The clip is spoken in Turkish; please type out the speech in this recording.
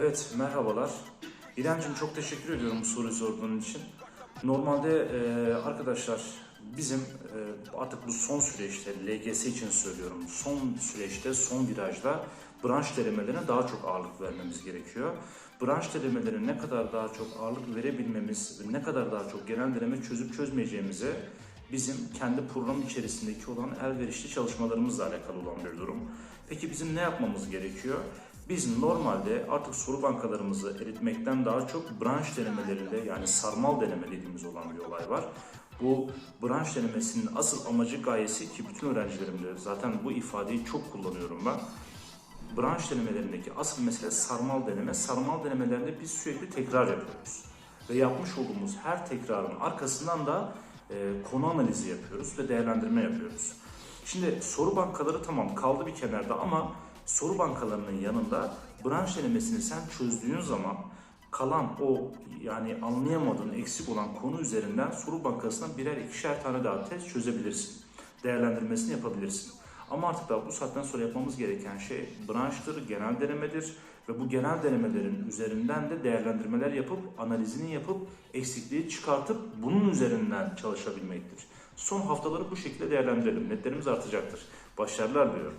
Evet, merhabalar. İremciğim çok teşekkür ediyorum bu soruyu sorduğun için. Normalde e, arkadaşlar bizim e, artık bu son süreçte, LGS için söylüyorum, son süreçte, son virajda branş denemelerine daha çok ağırlık vermemiz gerekiyor. Branş denemelerine ne kadar daha çok ağırlık verebilmemiz ve ne kadar daha çok genel deneme çözüp çözmeyeceğimize bizim kendi program içerisindeki olan elverişli çalışmalarımızla alakalı olan bir durum. Peki bizim ne yapmamız gerekiyor? Biz normalde artık soru bankalarımızı eritmekten daha çok branş denemelerinde yani sarmal deneme dediğimiz olan bir olay var. Bu branş denemesinin asıl amacı gayesi ki bütün öğrencilerimde zaten bu ifadeyi çok kullanıyorum ben. Branş denemelerindeki asıl mesele sarmal deneme. Sarmal denemelerinde biz sürekli tekrar yapıyoruz. Ve yapmış olduğumuz her tekrarın arkasından da e, konu analizi yapıyoruz ve değerlendirme yapıyoruz. Şimdi soru bankaları tamam kaldı bir kenarda ama soru bankalarının yanında branş denemesini sen çözdüğün zaman kalan o yani anlayamadığın eksik olan konu üzerinden soru bankasından birer ikişer tane daha test çözebilirsin. Değerlendirmesini yapabilirsin. Ama artık da bu saatten sonra yapmamız gereken şey branştır, genel denemedir ve bu genel denemelerin üzerinden de değerlendirmeler yapıp analizini yapıp eksikliği çıkartıp bunun üzerinden çalışabilmektir. Son haftaları bu şekilde değerlendirelim. Netlerimiz artacaktır. Başarılar diliyorum.